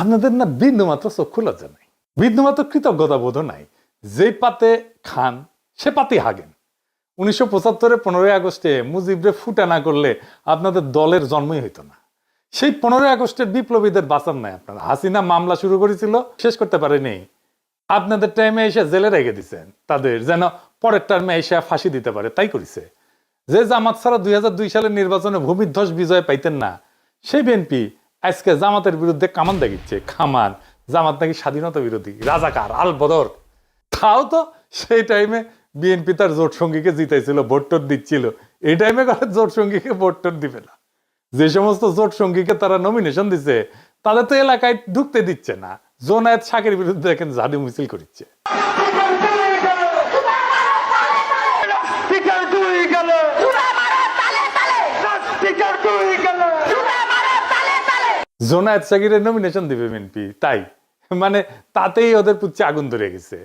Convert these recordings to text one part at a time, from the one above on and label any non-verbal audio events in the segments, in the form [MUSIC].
আপনাদের না বিন্দু মাত্র চক্ষু লজ্জা নাই। বিন্দু মাত্র কৃতজ্ঞতা বোধ নাই। যে পাতে খান, সে পাতে হাগেন। উনিশশো পঁচাত্তরে পনেরোই আগস্টে মুজিবরে ফুটা না করলে আপনাদের দলের জন্মই হইতো না। সেই পনেরোই আগস্টের বিপ্লবীদের বাঁচান নাই আপনারা। হাসিনা মামলা শুরু করেছিল, শেষ করতে পারেনি। আপনাদের টাইমে এসে জেলে রেখে দিচ্ছেন তাদের যেন পরের টার্মে এসে ফাঁসি দিতে পারে, তাই করেছে। যে জামাত ছাড়া দুই হাজার দুই সালের নির্বাচনে ভূমিধ্বস বিজয় পাইতেন না, সেই বিএনপি আজকে জামাতের বিরুদ্ধে কামান দেখিচ্ছে। খামান জামাত নাকি স্বাধীনতা বিরোধী, রাজাকার, আল বদর। তাও তো সেই টাইমে বিএনপি তার জোট সঙ্গীকে জিতাইছিল, ভোট টোট দিচ্ছিল। এই টাইমে করে জোট সঙ্গীকে ভোট টোট দিবে না। যে সমস্ত জোট সঙ্গীকে তারা নমিনেশন দিছে, তাদের তো এলাকায় ঢুকতে দিচ্ছে না। জোনায়েত শাকের বিরুদ্ধে দেখেন জাদু মিছিল করছে স্পিকার দুই গেল স্পিকার দুই গেল জোনায়েত শাকিরের নমিনেশন দিবে বিএনপি তাই। মানে তাতেই ওদের পুচ্ছে আগুন ধরে গেছে।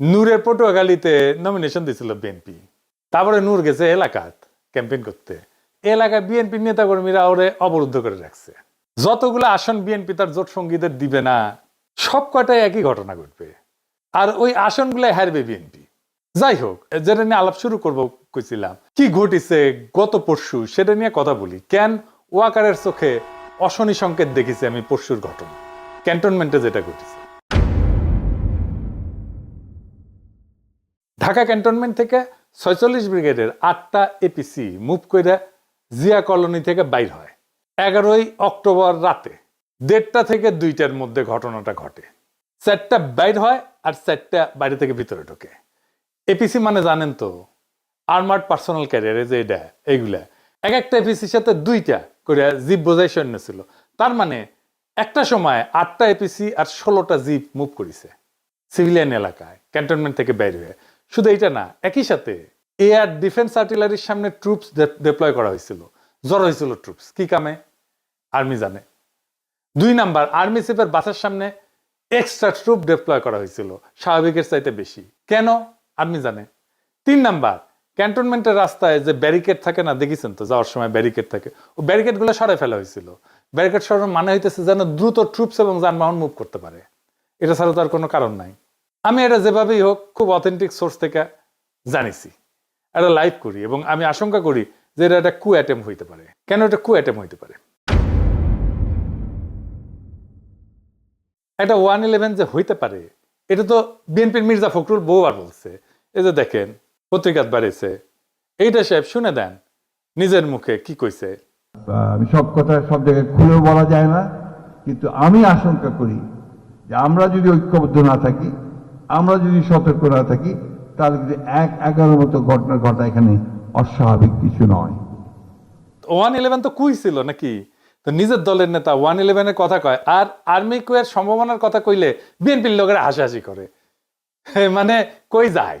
নূরের পটুয়াখালীতে নমিনেশন দিছিল বিএনপি তারপরে নূর গেছে এলাকাত ক্যাম্পেইন করতে। এলাকায় বিএনপি নেতাকর্মীরা ওরে অবরুদ্ধ করে রাখছে। যতগুলো আসন বিএনপি তার জোট সঙ্গীদের দিবে না, সব কটাই একই ঘটনা ঘটবে। আর ওই আসনগুলো হারবে বিএনপি যাই হোক, যেটা নিয়ে আলাপ শুরু করব কইছিলাম, কি ঘটিছে গত পরশু সেটা নিয়ে কথা বলি। কেন ওয়াকারের চোখে অশনি সংকেত দেখেছি আমি পরশুর ঘটনা। ক্যান্টনমেন্টে যেটা ঘটেছে। ঢাকা ক্যান্টনমেন্ট থেকে ছয়চল্লিশ ব্রিগেডের আটটা এপিসি মুভ করে জিয়া কলোনি থেকে বাইর হয়। এগারোই অক্টোবর রাতে দেড়টা থেকে দুইটার মধ্যে ঘটনাটা ঘটে। চারটা বাইর হয় আর চারটা বাইরে থেকে ভিতরে ঢোকে। এপিসি মানে জানেন তো, আর্মার্ড পার্সোনাল ক্যারিয়ারে যে এটা, এইগুলা। এক একটা এপিসির সাথে দুইটা করে জিপ বোঝাই সৈন্য ছিল। তার মানে একটা সময় আটটা এপিসি আর ষোলোটা জিপ মুভ করেছে সিভিলিয়ান এলাকায়, ক্যান্টনমেন্ট থেকে বের হয়ে। শুধু এইটা না, একই সাথে এয়ার ডিফেন্স আর্টিলারির সামনে ট্রুপস ডিপ্লয় করা হয়েছিল। জড়ো হয়েছিল ট্রুপস কি কামে? আর্মি জানে। দুই নাম্বার আর্মি চিফের বাসার সামনে এক্সট্রা ট্রুপ ডিপ্লয় করা হয়েছিল, স্বাভাবিকের চাইতে বেশি। কেন? আর্মি জানে। তিন নাম্বার ক্যান্টনমেন্টের রাস্তায় যে ব্যারিকেড থাকে না, দেখেছেন তো, যাওয়ার সময় ব্যারিকেড থাকে ও ব্যারিকেডগুলো সরাই ফেলা হয়েছিল। ব্যারিকেড সরানোর মানে হইতেছে যেন দ্রুত ট্রুপস এবং যানবাহন মুভ করতে পারে। এটা ছাড়া তো আর কোনো কারণ নাই। আমি এটা যেভাবেই হোক খুব অথেন্টিক সোর্স থেকে জানিছি। এটা লাইভ করি এবং আমি আশঙ্কা করি যে এটা একটা কু অ্যাটেম হইতে পারে। কেন এটা কু অ্যাটেম হইতে পারে? একটা ওয়ান ইলেভেন যে হইতে পারে, এটা তো বিএনপির মির্জা ফখরুল বহুবার বলছে। এই যে দেখেন পত্রিকাত বাড়িছে এইটা সাহেব শুনে দেন নিজের মুখে কি কইছে? আমি সব কথা সব জায়গায় খুলেও বলা যায় না কিন্তু আমি আশঙ্কা করি যে আমরা যদি ঐক্যবদ্ধ না থাকি আমরা যদি সতর্ক না থাকি তাহলে কিন্তু এক এগারোর মতো ঘটনা ঘটা এখানে অস্বাভাবিক কিছু নয়। ওয়ান ইলেভেন তো কুই ছিল নাকি? তো নিজের দলের নেতা ওয়ান ইলেভেনের কথা কয় আর আর্মি কুয়ের সম্ভাবনার কথা কইলে বিএনপির লোকেরা হাসাহাসি করে। [LAUGHS] মানে কই যায়?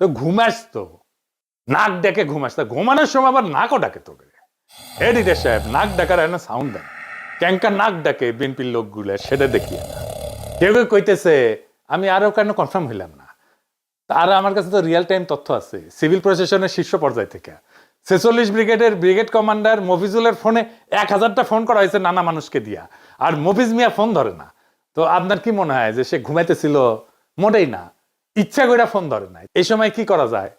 তো ঘুমাস তো নাক ডেকে ঘুমাস তা ঘুমানোর সময় আবার নাকও ডাকে তোকে। এডিটার সাহেব, নাক ডাকার একটা সাউন্ড দেন ক্যাঙ্কা নাক ডাকে বিএনপির লোকগুলো, সেটা দেখিয়ে না। কেউ কেউ কইতেছে, আমি আরও কেন কনফার্ম হইলাম না? আর আমার কাছে তো রিয়েল টাইম তথ্য আছে সিভিল প্রশাসনের শীর্ষ পর্যায় থেকে। ছেচল্লিশ ব্রিগেডের ব্রিগেড কমান্ডার মফিজুলের ফোনে এক হাজারটা ফোন করা হয়েছে নানা মানুষকে দিয়া। আর মফিজ মিয়া ফোন ধরে না। তো আপনার কি মনে হয় যে সে ঘুমাইতেছিল? মোটেই না। ইচ্ছা করে ফোন ধরে নাই। এই সময় কি করা যায়?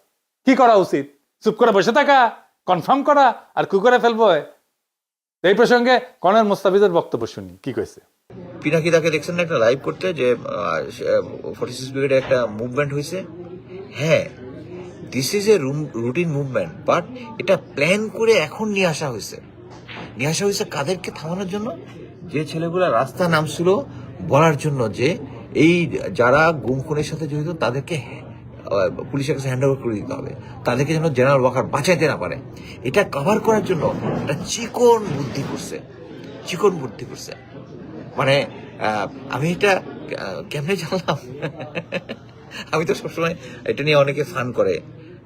কি করা উচিত? চুপ করে বসে থাকা কনফার্ম করা আর কু করে ফেলব এই প্রসঙ্গে কনের মুস্তাফিজের বক্তব্য শুনি, কি কইছে? পিনাকি তাকে দেখছেন না একটা লাইভ করতে যে ফর্টি সিক্স ব্রিগেডে একটা মুভমেন্ট হয়েছে হ্যাঁ this is a routine movement but এটা প্ল্যান করে এখন নিয়ে আসা হয়েছে নিয়ে আসা হয়েছে কাদেরকে থামানোর জন্য? যে ছেলেগুলা রাস্তা নামছিল বলার জন্য যে এই যারা গুম খুনের সাথে জড়িত, তাদেরকে পুলিশের কাছে হ্যান্ড ওভার করে দিতে হবে। তাদেরকে যেন জেনারেল ওয়াকার বাঁচাইতে না পারে। এটা কভার করার জন্য একটা চিকন বুদ্ধি করছে। চিকন বুদ্ধি করছে। মানে আমি এটা কেমনে জানলাম? [LAUGHS] আমি তো সবসময় এটা নিয়ে অনেকে ফান করে।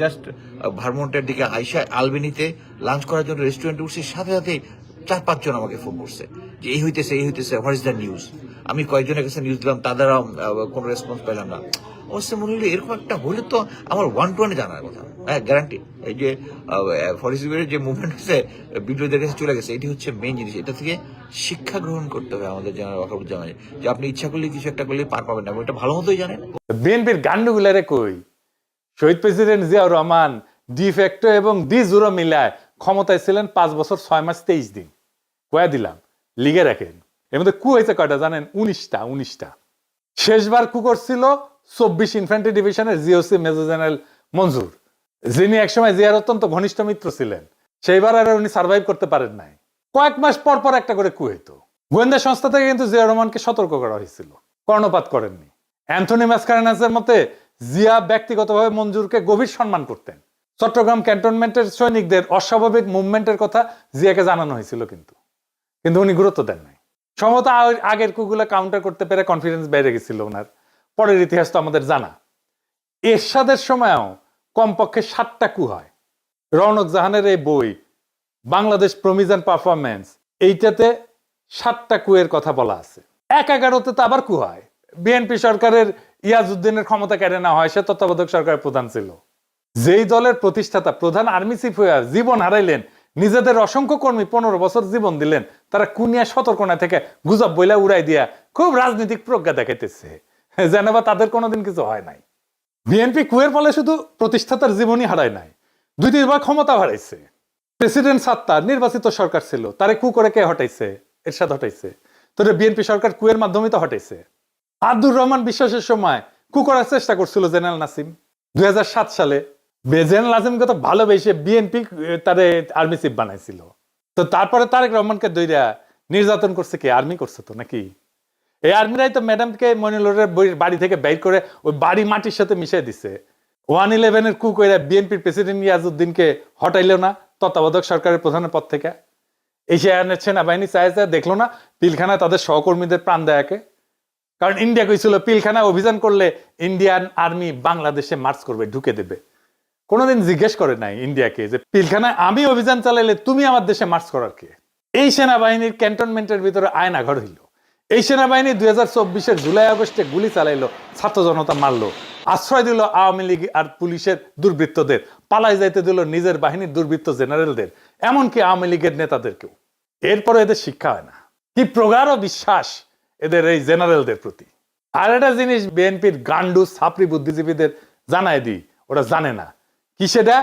জাস্ট ভারমন্টের দিকে আইসা আলবেনিতে লাঞ্চ করার জন্য রেস্টুরেন্টে উঠছি, সাথে সাথে চার পাঁচজন আমাকে ফোন করছে যে, এই হইতেছে এই হইতেছে হোয়াট ইজ দ্য নিউজ আমি কয়েকজনের কাছে নিউজ দিলাম, তাদেরও কোনো রেসপন্স পেলাম না। অবশ্যই মনে হলো এরকম একটা হলে তো আমার ওয়ান টু ওয়ানে জানার কথা। হ্যাঁ গ্যারান্টি এই যে ফরেস্টের যে মুভমেন্ট হচ্ছে বিদ্রোহীদের কাছে চলে গেছে, এটি হচ্ছে মেইন জিনিস। এটা থেকে শিক্ষা গ্রহণ করতে হবে আমাদের জেনারেল ওয়াকারুজ্জামান যে আপনি ইচ্ছা করলে কিছু একটা করলে পার পাবেন না এটা ভালো মতোই জানেন। বিএনপির গান্ডুগুলারে কই? শহীদ president Ziaur Rahman de facto এবং ডি জুরো মিলায় ক্ষমতায় ছিলেন পাঁচ বছর ছয় মাস তেইশ দিন। কয়া দিলাম, লিগে রাখেন। এর মধ্যে কু হয়েছে কয়টা জানেন? উনিশটা উনিশটা। শেষবার কু করছিল চব্বিশ ইনফ্যান্ট্রি ডিভিশনের জিওসি মেজর জেনারেল মঞ্জুর, যিনি একসময় জিয়ার অত্যন্ত ঘনিষ্ঠ মিত্র ছিলেন। সেইবার আর উনি সার্ভাইভ করতে পারেন নাই। কয়েক মাস পর পর একটা করে কু হইতো। গোয়েন্দা সংস্থা থেকে কিন্তু জিয়া রহমানকে সতর্ক করা হয়েছিল। কর্ণপাত করেননি। অ্যান্থনি ম্যাসকারেনাসের মতে জিয়া ব্যক্তিগতভাবে মঞ্জুরকে গভীর সম্মান করতেন। চট্টগ্রাম ক্যান্টনমেন্টের সৈনিকদের অস্বাভাবিক মুভমেন্টের কথা জিয়াকে জানানো হয়েছিল কিন্তু। কিন্তু উনি গুরুত্ব দেন নাই। সম্ভবত আগের কুগুলা কাউন্টার করতে পেরে কনফিডেন্স বেড়ে গেছিল ওনার পরের ইতিহাস তো আমাদের জানা। এরশাদের সময়ও কমপক্ষে সাতটা কু হয়। রৌনক জাহানের এই বই, বাংলাদেশ প্রমিজন পারফরমেন্স এইটাতে সাতটা কুয়ের কথা বলা আছে। এক এগারোতে তো আবার কু হয়। বিএনপি সরকারের ইয়াজউদ্দিনের ক্ষমতা কেড়ে না হয়, সে তত্ত্বাবধায়ক সরকারের প্রধান ছিল। যেই দলের প্রতিষ্ঠাতা, প্রধান আর্মি চিফ হয়ে জীবন হারাইলেন, নিজেদের অসংখ্য কর্মী পনেরো বছর জীবন দিলেন, তারা কুনিয়া সতর্কনা থেকে গুজব বইলা উড়াই দিয়া খুব রাজনৈতিক প্রজ্ঞা দেখাইতেছে। যেন বা তাদের কোনোদিন কিছু হয় নাই। বিএনপি কুয়ের ফলে শুধু প্রতিষ্ঠাতার জীবনই হারায় নাই দুই তিনবার ক্ষমতা হারাইছে। প্রেসিডেন্ট সাত্তার নির্বাচিত সরকার ছিল, তারে কু করে কে হটাইছে? এরশাদ হটাইছে। তোরে বিএনপি সরকার কুয়ের মাধ্যমে তো হটাইছে। আব্দুর রহমান বিশ্বাসের সময় কু করার চেষ্টা করছিল জেনারেল নাসিম। দুই হাজার সাত সালে জেনারেল নাসিমকে তো ভালোবেসে বিএনপি তারে আর্মি চিফ বানাইছিল। তো তারপরে তারেক রহমানকে দইরা নির্যাতন করছে কি? আর্মি করছে তো নাকি? এই আর্মিরাই তো ম্যাডামকে মনিলরের বাড়ি থেকে বের করে ওই বাড়ি মাটির সাথে মিশিয়ে দিছে। ওয়ান ইলেভেনের কু কইরা বিএনপির প্রেসিডেন্ট ইয়াজউদ্দিনকে হটাইলো না তত্ত্বাবধায়ক সরকারের প্রধানের পদ থেকে। এশিয়ানের সেনাবাহিনী চাইছে দেখল না পিলখানা তাদের সহকর্মীদের প্রাণ দেয়াকে। কারণ ইন্ডিয়া কইছিল, পিলখানা অভিযান করলে ইন্ডিয়ান আর্মি বাংলাদেশে মার্চ করবে, ঢুকে দেবে। কোনোদিন জিজ্ঞেস করে নাই ইন্ডিয়াকে যে, পিলখানায় আমি অভিযান চালাইলে তুমি আমার দেশে মার্চ করার কে? এই সেনাবাহিনীর ক্যান্টনমেন্টের ভিতরে আয়না ঘর হইল। এই সেনাবাহিনী দুই হাজার চব্বিশের জুলাই আগস্টে গুলি চালাইলো, ছাত্র জনতা মারলো, আশ্রয় দিল আওয়ামী লীগ আর পুলিশের দুর্বৃত্তদের, পালাই যাইতে দিল নিজের বাহিনীর দুর্বৃত্ত জেনারেলদের, এমনকি আওয়ামী লীগের নেতাদেরকেও। এরপরে এদের শিক্ষা হয় না। কি প্রগাঢ় বিশ্বাস! এদের এই জেনারেলদের প্রতি। আর একটা জিনিস বিএনপির গান্ডু ছাপরি বুদ্ধিজীবীদের জানায় দিই, ওরা জানে না। কি সেটা?